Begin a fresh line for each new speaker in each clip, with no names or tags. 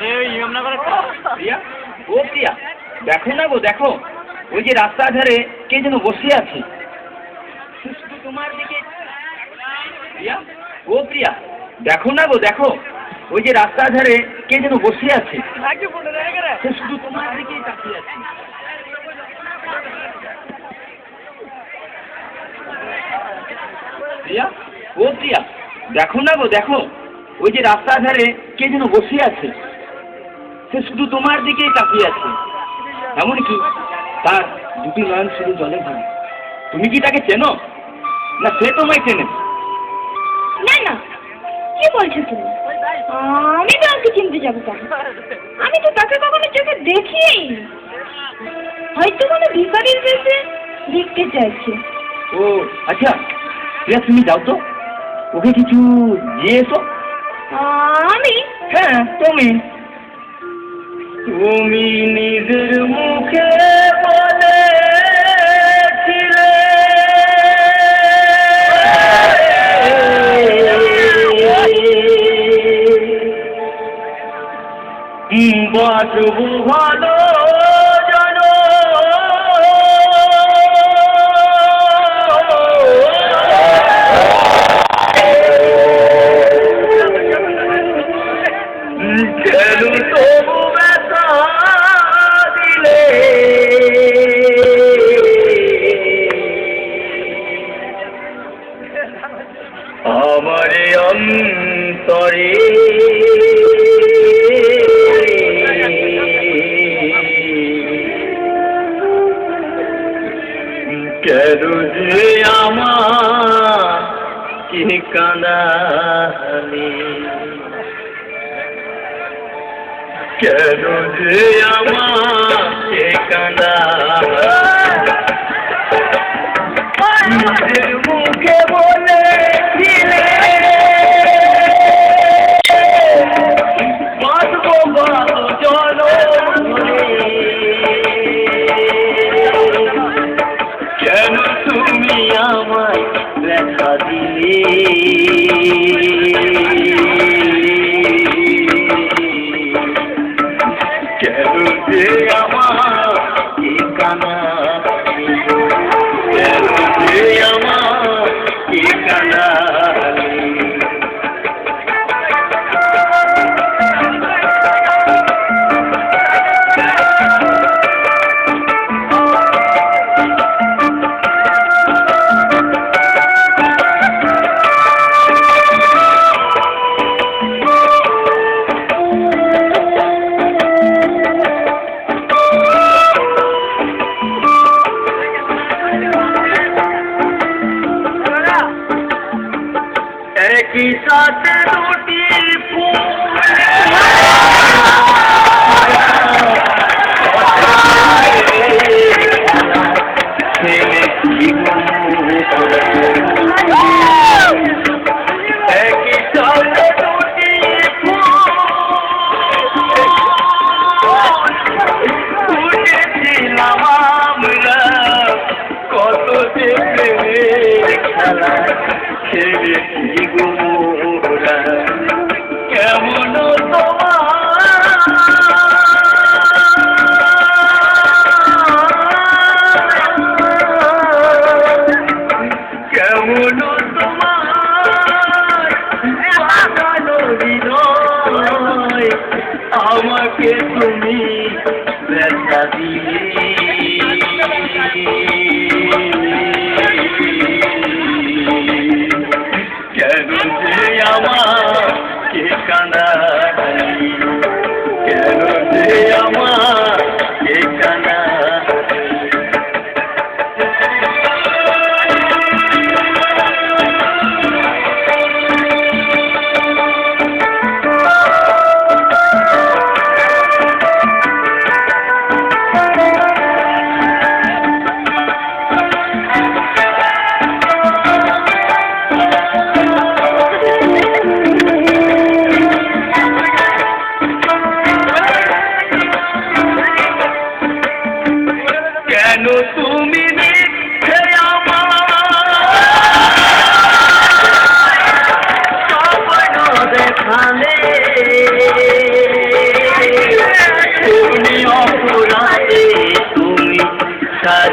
আরে
ও প্রিয়া দেখো না গো দেখো। ওই যে রাস্তার ধারে কে যেন বসে আছে। সে শুধু তোমার দিকে প্রিয়া ও প্রিয়া দেখো না গো দেখো। ওই যে রাস্তার ধারে কে যেন বসে আছে। সে শুধু তোমার দিকেই তাকিয়ে আছে। প্রিয়া ও প্রিয়া দেখো না গো দেখো। ওই যে রাস্তার ধারে কে যেন বসে আছে। সে শুধু তোমার দিকেই তাকিয়ে আছে। এমনকি তার দুটি নয়ন শুধু জলে ভরে তুমি কি তাকে চেনো? না সে তোমায় চেনে?
না না। কি বলছো তুমি? আমি তো ওকে চিনতে যাব কেন? আমি তো তাকে কখনো চোখে দেখিনি হয়তো কোনো ভিকারির বেশে দেখতে চাইছে।
ও আচ্ছা। প্রিয়া তুমি যাও তো। ওকে কিছু দিয়ে এসো।
আমি?
হ্যাঁ তুমি। তুমি নিজের মুখে বলেছিলে। বাঁচবো ভালো অন্তরে। কেন যে আমার কি কানালি কেন যে আমার কেন যে আমার ঠিকানা একই সাথে দুটি একই সাথে দুটি খেলা ছেড়েছি গোরা কেমন কেমন আমাকে তুমি ব্যথা দিলে কেন যে আমার কে কানাই কেন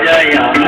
जया